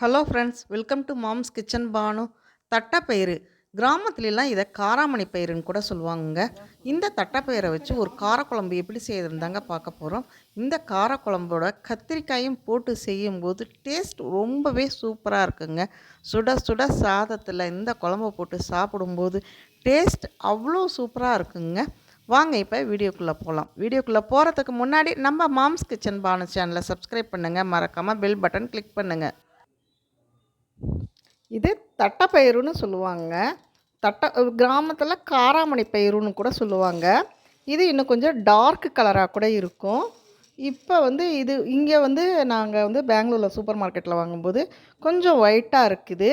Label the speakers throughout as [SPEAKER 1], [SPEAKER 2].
[SPEAKER 1] Hello friends welcome to mom's kitchen Banu தட்டைப்பயிறு கிராமத்துலலாம் இதை காராமணி பயிருன்னு கூட சொல்லுவாங்கங்க. இந்த தட்டைப்பயிரை வச்சு ஒரு காரக்குழம்பு எப்படி செய்யறதுன்னு தாங்க பார்க்க போகிறோம் இந்த காரக்குழம்போட கத்திரிக்காயும் போட்டு செய்யும்போது டேஸ்ட் ரொம்பவே சூப்பராக இருக்குங்க. சுட சுட சாதத்தில் இந்த குழம்பு போட்டு சாப்பிடும்போது டேஸ்ட் அவ்வளோ சூப்பராக இருக்குங்க. வாங்க இப்போ வீடியோக்குள்ளே போகலாம். வீடியோக்குள்ளே போகிறதுக்கு முன்னாடி நம்ம மாம்ஸ் கிச்சன் பானு சேனலை சப்ஸ்கிரைப் பண்ணுங்கள் மறக்காமல் பெல் பட்டன் கிளிக் பண்ணுங்கள் இது தட்டைப்பயிறுன்னு சொல்லுவாங்க. தட்டை கிராமத்தில் காராமணி பயிருன்னு கூட சொல்லுவாங்க. இது இன்னும் கொஞ்சம் டார்க் கலராக கூட இருக்கும். இப்போ வந்து இது இங்கே வந்து நாங்கள் வந்து பெங்களூரில் சூப்பர் மார்க்கெட்டில் வாங்கும்போது கொஞ்சம் ஒயிட்டாக இருக்குது.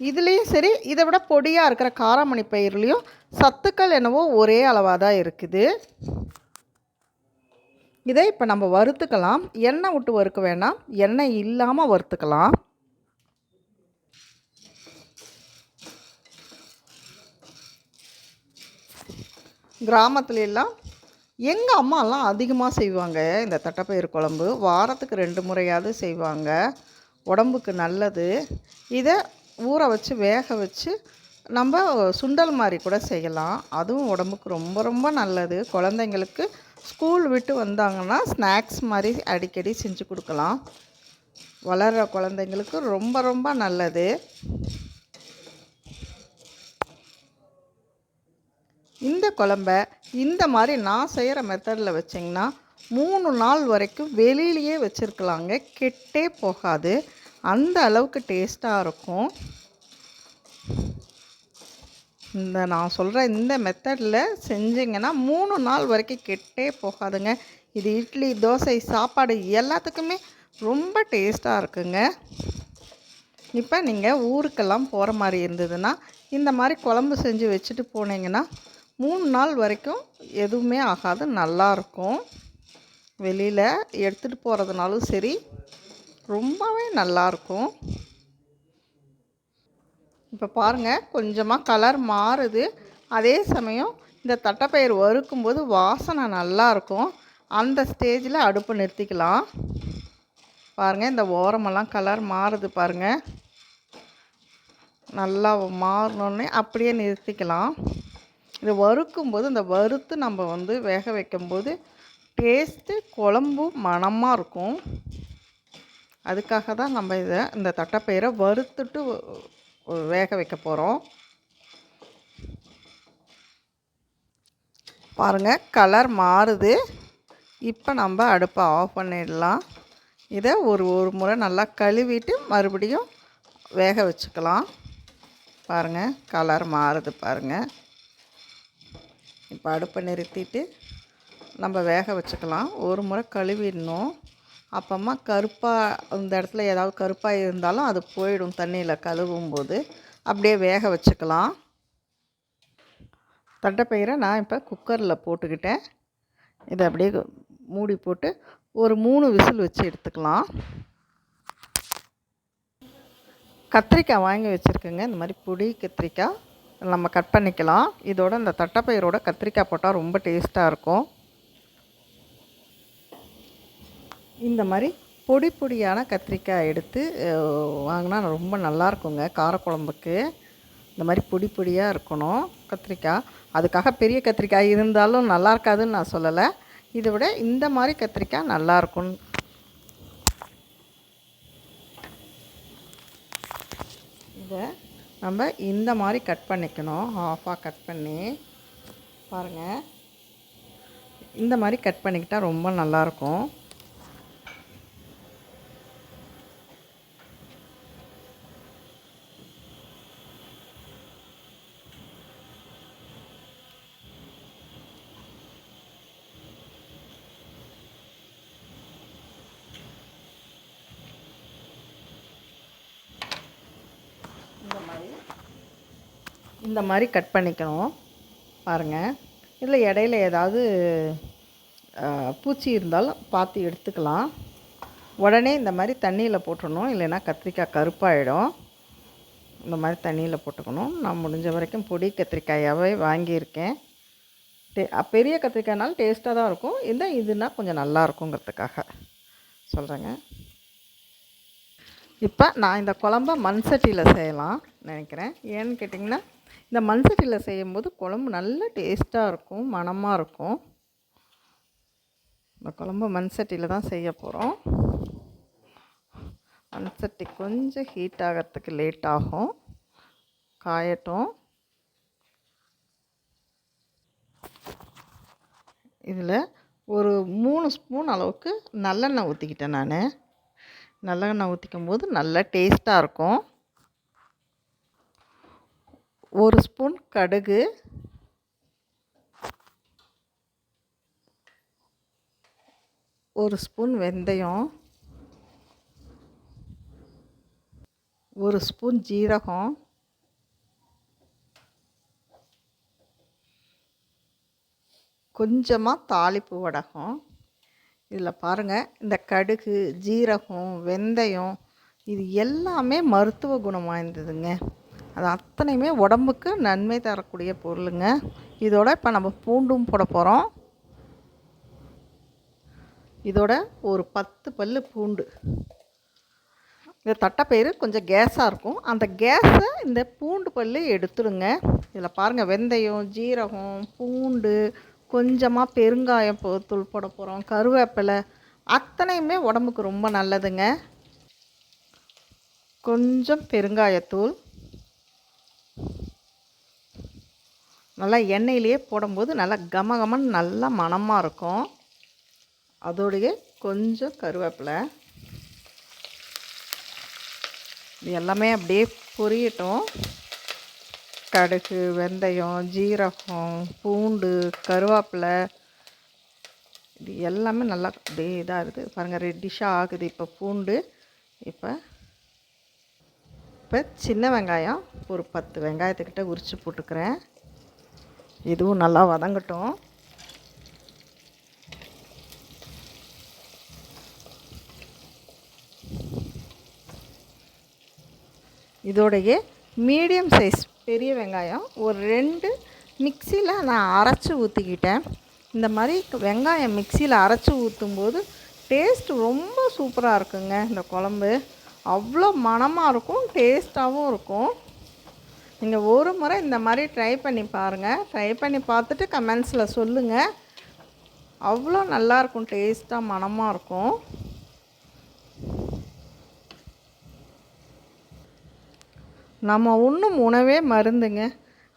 [SPEAKER 1] இதுலேயும் சரி இதை விட பொடியாக இருக்கிற காராமணி பயிர்லேயும் சத்துக்கள் என்னவோ ஒரே அளவாக தான் இருக்குது. இதை இப்போ நம்ம வறுத்துக்கலாம். எண்ணெய் விட்டு வறுக்க வேணாம். எண்ணெய் இல்லாமல் வறுத்துக்கலாம். கிராமத்துல எல்லாம் எங்கள் அம்மாலாம் அதிகமாக செய்வாங்க. இந்த தட்டைப்பயிறு குழம்பு வாரத்துக்கு ரெண்டு முறையாவது செய்வாங்க. உடம்புக்கு நல்லது. இதை ஊற வச்சு வேக வச்சு நம்ம சுண்டல் மாதிரி கூட செய்யலாம். அதுவும் உடம்புக்கு ரொம்ப ரொம்ப நல்லது. குழந்தைங்களுக்கு ஸ்கூல் விட்டு வந்தாங்கன்னா ஸ்நாக்ஸ் மாதிரி அடிக்கடி செஞ்சு கொடுக்கலாம். வளர்கிற குழந்தைங்களுக்கு ரொம்ப ரொம்ப நல்லது. இந்த குழம்ப இந்த மாதிரி நான் செய்கிற மெத்தடில் வச்சிங்கன்னா மூணு நாள் வரைக்கும் வெளியிலேயே வச்சுருக்கலாங்க. கெட்டே போகாது. அந்த அளவுக்கு டேஸ்ட்டாக இருக்கும். இந்த நான் சொல்கிற இந்த மெத்தடில் செஞ்சிங்கன்னா மூணு நாள் வரைக்கும் கெட்டே போகாதுங்க. இது இட்லி தோசை சாப்பாடு எல்லாத்துக்குமே ரொம்ப டேஸ்ட்டாக இருக்குங்க. இப்போ நீங்கள் ஊருக்கெல்லாம் போகிற மாதிரி இருந்ததுன்னா இந்த மாதிரி குழம்பு செஞ்சு வச்சுட்டு போனீங்கன்னா மூணு நாள் வரைக்கும் எதுவுமே ஆகாது நல்லாயிருக்கும் வெளியில் எடுத்துகிட்டு போகிறதுனாலும் சரி ரொம்பவே நல்லாயிருக்கும் இப்போ பாருங்கள் கொஞ்சமாக கலர் மாறுது. அதே சமயம் இந்த தட்டைப்பயிர் வறுக்கும்போது வாசனை நல்லாயிருக்கும் அந்த ஸ்டேஜில் அடுப்பை நிறுத்திக்கலாம். பாருங்கள் இந்த ஓரமெல்லாம் கலர் மாறுது பாருங்கள் நல்லா மாறினோடனே அப்படியே நிறுத்திக்கலாம். இதை வறுக்கும்போது இந்த வறுத்து நம்ம வந்து வேக வைக்கும்போது டேஸ்ட்டு குழம்பும் மணமாக இருக்கும். அதுக்காக தான் நம்ம இதை இந்த தட்டைப்பயிரை வறுத்துட்டு வேக வைக்க போகிறோம் பாருங்கள் கலர் மாறுது. இப்போ நம்ம அடுப்பை ஆஃப் பண்ணிடலாம். இதை ஒரு ஒரு முறை நல்லா கழுவிட்டு மறுபடியும் வேக வச்சுக்கலாம். பாருங்கள் கலர் மாறுது பாருங்கள் இப்போ அடுப்பை நிறுத்திட்டு நம்ம வேக வச்சுக்கலாம். ஒரு முறை கழுவிடணும். அப்பமா கருப்பாக இந்த இடத்துல ஏதாவது கருப்பாக இருந்தாலும் அது போயிடும் தண்ணியில் கழுவும் போது அப்படியே வேக வச்சுக்கலாம். தட்டைப்பயிரை நான் இப்போ குக்கரில் போட்டுக்கிட்டேன். இதை அப்படியே மூடி போட்டு ஒரு மூணு விசில் வச்சு எடுத்துக்கலாம். கத்திரிக்காய் வாங்கி வச்சுருக்கேங்க. இந்த மாதிரி பொடி கத்திரிக்காய் நம்ம கட் பண்ணிக்கலாம். இதோட இந்த தட்டைப்பயிரோட கத்திரிக்காய் போட்டால் ரொம்ப டேஸ்ட்டாக இருக்கும். இந்த மாதிரி பொடி பொடியான கத்திரிக்காய் எடுத்து வாங்கினா ரொம்ப நல்லாயிருக்குங்க காரக்குழம்புக்கு இந்த மாதிரி பொடி பொடியாக இருக்கணும் கத்திரிக்காய். அதுக்காக பெரிய கத்திரிக்காய் இருந்தாலும் நல்லா இருக்காதுன்னு நான் சொல்லலை. இதை விட இந்த மாதிரி கத்திரிக்காய் நல்லாயிருக்கும் இதை நம்ம இந்த மாதிரி கட் பண்ணிக்கணும். ஆஃபாக கட் பண்ணி பாருங்கள் இந்த மாதிரி கட் பண்ணிக்கிட்டால் ரொம்ப நல்லாயிருக்கும் இந்த மாதிரி இந்த மாதிரி கட் பண்ணிக்கணும். பாருங்கள் இதில் இடையில ஏதாவது பூச்சி இருந்தாலும் பார்த்து எடுத்துக்கலாம். உடனே இந்த மாதிரி தண்ணியில் போட்டுடணும் இல்லைன்னா கத்திரிக்காய் கருப்பாயிடும். இந்த மாதிரி தண்ணியில் போட்டுக்கணும். நான் முடிஞ்ச வரைக்கும் பொடி கத்திரிக்காயாகவே வாங்கியிருக்கேன். டே பெரிய கத்திரிக்காய்னாலும் டேஸ்ட்டாக தான் இருக்கும். இந்த இதுனா கொஞ்சம் நல்லா இருக்குங்கிறதுக்காக சொல்கிறேங்க இப்போ நான் இந்த குழம்ப மண் சட்டியில் செய்யலாம் நினைக்கிறேன். ஏன்னு கேட்டிங்கன்னா இந்த மண் சட்டியில் செய்யும்போது குழம்பு நல்ல டேஸ்ட்டாக இருக்கும் மணமாக இருக்கும். இந்த குழம்பு மண் சட்டியில் தான் செய்ய போகிறோம் மண் சட்டி கொஞ்சம் ஹீட் ஆகிறதுக்கு லேட் ஆகும். காயட்டும். இதில் ஒரு மூணு ஸ்பூன் அளவுக்கு நல்லெண்ணெய் ஊற்றிக்கிட்டேன் நான். நல்லெண்ணெய் ஊற்றிக்கும் போது நல்லா டேஸ்ட்டாக இருக்கும். ஒரு ஸ்பூன் கடுகு. ஒரு ஸ்பூன் வெந்தயம். ஒரு ஸ்பூன் ஜீரகம். கொஞ்சமாக தாளிப்பு வடகம். இதில் பாருங்கள் இந்த கடுகு ஜீரகம் வெந்தயம் இது எல்லாமே மருத்துவ குணம் வாய்ந்ததுங்க. அது அத்தனையுமே உடம்புக்கு நன்மை தரக்கூடிய பொருளுங்க. இதோட இப்போ நம்ம பூண்டும் போட போகிறோம் இதோட ஒரு பத்து பல் பூண்டு. இந்த தட்டைப்பயிறு கொஞ்சம் கேஸாக இருக்கும். அந்த கேஸை இந்த பூண்டு பல் எடுத்துடுங்க. இதில் பாருங்கள் வெந்தயம் ஜீரகம் பூண்டு கொஞ்சமாக பெருங்காயம் தூள் போட போகிறோம் கருவேப்பிலை அத்தனையுமே உடம்புக்கு ரொம்ப நல்லதுங்க. கொஞ்சம் பெருங்காயத்தூள். நல்லா எண்ணெயிலேயே போடும்போது நல்லா கம நல்லா மணமாக இருக்கும். அதோடைய கொஞ்சம் கருவேப்பிலை. இது எல்லாமே அப்படியே பொரியட்டும். கடுகு வெந்தயம் ஜீரகம் பூண்டு கருவேப்பிலை. இது எல்லாமே நல்லா அப்படியே இதாக இருக்குது. பாருங்கள் ரெட்டிஷாக ஆகுது இப்போ பூண்டு. இப்போ இப்போ சின்ன வெங்காயம் ஒரு பத்து வெங்காயத்துக்கிட்ட உரித்து போட்டுக்கிறேன். இதுவும் நல்லா வதங்கட்டும். இதோடைய மீடியம் சைஸ் பெரிய வெங்காயம் ஒரு ரெண்டு மிக்சியில் நான் அரைச்சி ஊற்றிக்கிட்டேன் இந்த மாதிரி வெங்காயம் மிக்சியில் அரைச்சி ஊற்றும்போது டேஸ்ட் ரொம்ப சூப்பராக இருக்குங்க இந்த குழம்பு. அவ்வளோ மணமாக இருக்கும் டேஸ்ட்டாகவும் இருக்கும். நீங்கள் ஒரு முறை இந்த மாதிரி ட்ரை பண்ணி பாருங்கள் ட்ரை பண்ணி பார்த்துட்டு கமெண்ட்ஸில் சொல்லுங்கள் அவ்வளோ நல்லாயிருக்கும் டேஸ்ட்டாக மணமாக இருக்கும். நம்ம உண்ணும் உணவே மருந்துங்க.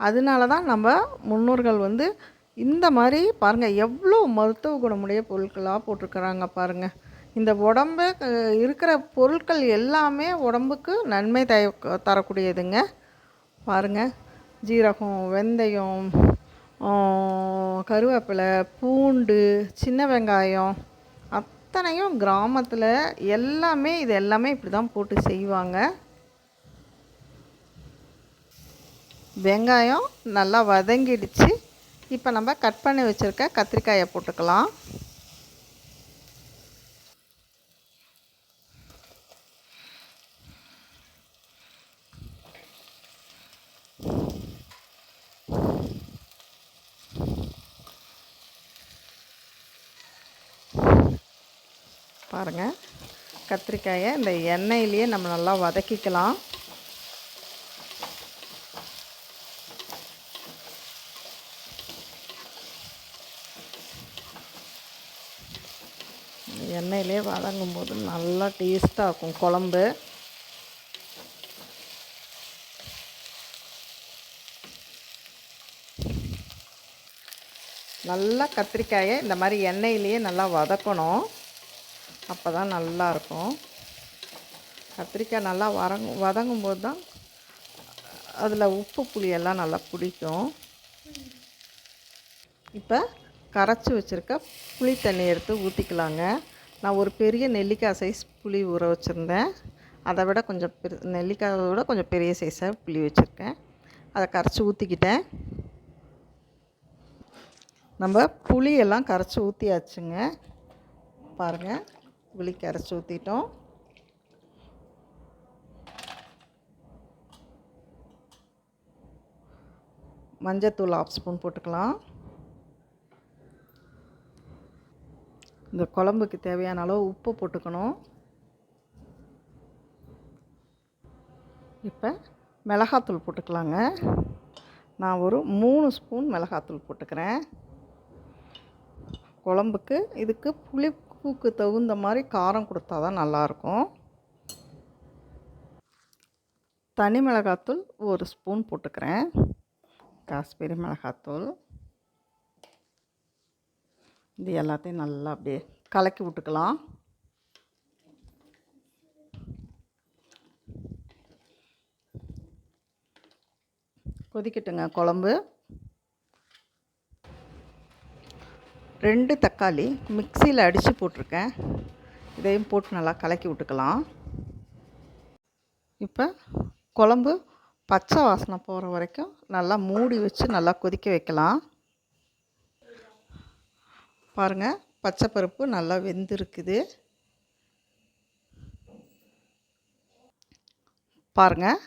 [SPEAKER 1] அதனால தான் நம்ம முன்னோர்கள் வந்து இந்த மாதிரி பாருங்கள் எவ்வளோ மருத்துவ குணமுடைய பொருட்களாக போட்டிருக்கிறாங்க பாருங்கள் இந்த உடம்பு இருக்கிற பொருட்கள் எல்லாமே உடம்புக்கு நன்மை தய தரக்கூடியதுங்க. பாருங்கள் ஜீரகம் வெந்தயம் கருவேப்பிலை பூண்டு சின்ன வெங்காயம் அத்தனையும் கிராமத்தில் எல்லாமே இது எல்லாமே இப்படி தான் போட்டு செய்வாங்க. வெங்காயம் நல்லா வதங்கிடுச்சு. இப்போ நம்ம கட் பண்ணி வச்சுருக்க கத்திரிக்காயை போட்டுக்கலாம். பாருங்கள் கத்திரிக்காயை இந்த எண்ணெயிலேயே நம்ம நல்லா வதக்கிக்கலாம். எண்ணெயிலே வதங்கும் போது நல்லா டேஸ்ட்டாக இருக்கும் குழம்பு. நல்லா கத்திரிக்காயை இந்த மாதிரி எண்ணெயிலேயே நல்லா வதக்கணும். அப்போ தான் நல்லாயிருக்கும். கத்திரிக்காய் நல்லா வரங்கு வதங்கும் போது தான் அதில் உப்பு புளியெல்லாம் நல்லா பிடிக்கும் இப்போ கரைச்சி வச்சுருக்க புளி தண்ணி எடுத்து ஊற்றிக்கலாங்க நான் ஒரு பெரிய நெல்லிக்காய் சைஸ் புளி ஊற வச்சுருந்தேன். அதை விட கொஞ்சம் பெரு நெல்லிக்காயை விட கொஞ்சம் பெரிய சைஸாக புளி வச்சுருக்கேன். அதை கரைச்சி ஊற்றிக்கிட்டேன் நம்ம புளியெல்லாம் கரைச்சி ஊற்றியாச்சுங்க பாருங்கள் புளிக்கு அரைச்சி ஊற்றிட்டோம் மஞ்சத்தூள் ஆஃப் ஸ்பூன் போட்டுக்கலாம். இந்த குழம்புக்கு தேவையான அளவு உப்பு போட்டுக்கணும். இப்போ மிளகாத்தூள் போட்டுக்கலாங்க. நான் ஒரு மூணு ஸ்பூன் மிளகாத்தூள் போட்டுக்கிறேன். குழம்புக்கு இதுக்கு புளிப்புக்கு தகுந்த மாதிரி காரம் கொடுத்தா தான் நல்லாயிருக்கும். தனி மிளகாத்தூள் ஒரு ஸ்பூன் போட்டுக்கிறேன். காஷ்மீரி மிளகாத்தூள். இது எல்லாத்தையும் நல்லா அப்படியே கலக்கி விட்டுக்கலாம். கொதிக்கட்டுங்க குழம்பு. ரெண்டு தக்காளி மிக்சியில் அடித்து போட்டிருக்கேன். இதையும் போட்டு நல்லா கலக்கி விட்டுக்கலாம். இப்போ குழம்பு பச்சை வாசனை போகிற வரைக்கும் நல்லா மூடி வச்சு நல்லா கொதிக்க வைக்கலாம். பாருங்கள் பச்சை பருப்பு நல்லா வெந்திருக்குது. பாருங்கள்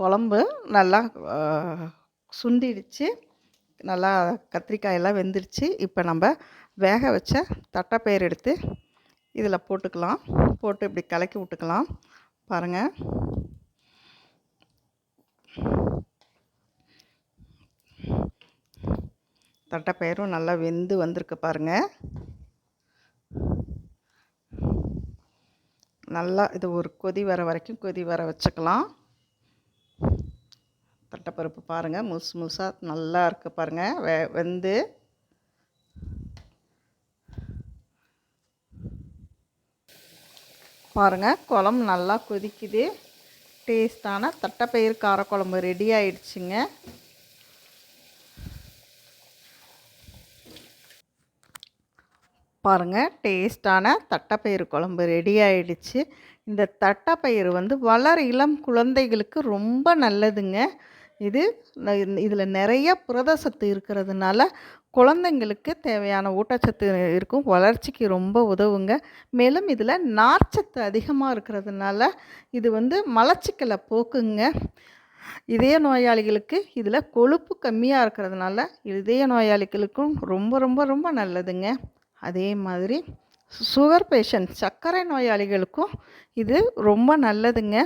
[SPEAKER 1] குழம்பு நல்லா சுண்டிடுச்சு. நல்லா கத்திரிக்காயெல்லாம் வெந்துருச்சு. இப்போ நம்ம வேக வச்ச தட்டைப்பயிர் எடுத்து இதில் போட்டுக்கலாம். போட்டு இப்படி கலக்கி விட்டுக்கலாம். பாருங்கள் தட்டைப்பயிரும் நல்லா வெந்து வந்திருக்கு பாருங்கள் நல்லா இது ஒரு கொதி வர வரைக்கும் கொதி வர வச்சுக்கலாம். தட்டைப்பருப்பு பாருங்கள் முழுசு முழுசாக நல்லா இருக்குது பாருங்கள் வெ வெந்து. பாருங்கள் குழம்பு நல்லா கொதிக்குது. டேஸ்டான தட்டைப்பயிறு காரக்குழம்பு ரெடி ஆயிடுச்சுங்க. பாருங்கள் டேஸ்டான தட்டைப்பயிறு குழம்பு ரெடி ஆயிடுச்சு. இந்த தட்டைப்பயிறு வந்து வளர இளம் குழந்தைகளுக்கு ரொம்ப நல்லதுங்க. இது இதில் நிறைய புரத சத்து இருக்கிறதுனால குழந்தைங்களுக்கு தேவையான ஊட்டச்சத்து இருக்கும். வளர்ச்சிக்கு ரொம்ப உதவுங்க. மேலும் இதில் நார்ச்சத்து அதிகமாக இருக்கிறதுனால இது வந்து மலச்சிக்கலை போக்குங்க. இதய நோயாளிகளுக்கு இதில் கொழுப்பு கம்மியாக இருக்கிறதுனால இதய நோயாளிகளுக்கும் ரொம்ப ரொம்ப ரொம்ப நல்லதுங்க. அதே மாதிரி சுகர் பேஷண்ட் சர்க்கரை நோயாளிகளுக்கும் இது ரொம்ப நல்லதுங்க.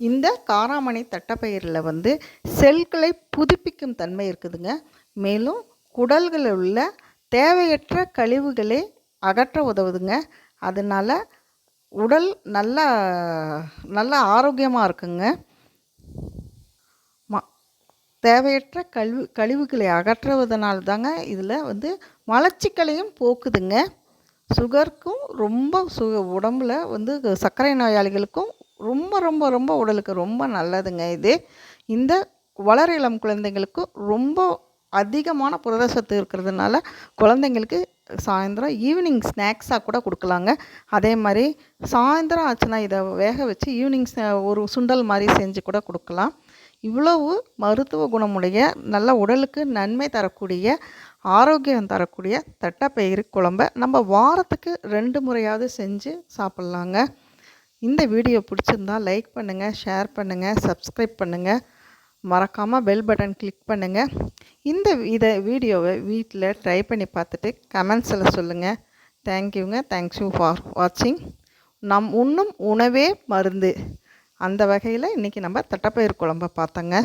[SPEAKER 1] இந்த காராமணி தட்டப்பயிரில் வந்து செல்களை புதுப்பிக்கும் தன்மை இருக்குதுங்க. மேலும் குடல்களில் உள்ள தேவையற்ற கழிவுகளை அகற்ற உதவுதுங்க. அதனால் உடல் நல்லா நல்லா ஆரோக்கியமாக இருக்குங்க. ம தேவையற்ற கழிவு கழிவுகளை அகற்றுவதனால தாங்க இதில் வந்து மலச்சிக்கலையும் போக்குதுங்க. சுகருக்கும் ரொம்ப சு உடம்புல வந்து சர்க்கரை நோயாளிகளுக்கும் ரொம்ப ரொம்ப ரொம்ப உடலுக்கு ரொம்ப நல்லதுங்க இது. இந்த வளர இளம் குழந்தைங்களுக்கு ரொம்ப அதிகமான புரதசத்து இருக்கிறதுனால குழந்தைங்களுக்கு சாயந்தரம் ஈவினிங் ஸ்நாக்ஸாக கூட கொடுக்கலாங்க. அதே மாதிரி சாயந்தரம் ஆச்சுன்னா இதை வேக வச்சு ஈவினிங் ஒரு சுண்டல் மாதிரி செஞ்சு கூட கொடுக்கலாம். இவ்வளவு மருத்துவ குணமுடைய நல்ல உடலுக்கு நன்மை தரக்கூடிய ஆரோக்கியம் தரக்கூடிய தட்டைப்பயிறு குழம்ப நம்ம வாரத்துக்கு ரெண்டு முறையாவது செஞ்சு சாப்பிட்லாங்க. இந்த வீடியோ பிடிச்சிருந்தா லைக் பண்ணுங்கள் ஷேர் பண்ணுங்கள் சப்ஸ்கிரைப் பண்ணுங்கள் மறக்காமல் பெல் பட்டன் கிளிக் பண்ணுங்கள் இந்த இதை வீடியோவை வீட்டில் ட்ரை பண்ணி பார்த்துட்டு கமெண்ட்ஸில் சொல்லுங்கள் தேங்க்யூங்க தேங்க்யூ ஃபார் வாட்சிங் நம் உண்ணும் உணவே மருந்து. அந்த வகையில் இன்றைக்கி நம்ம தட்டப்பயிர் குழம்ப பார்த்தோங்க.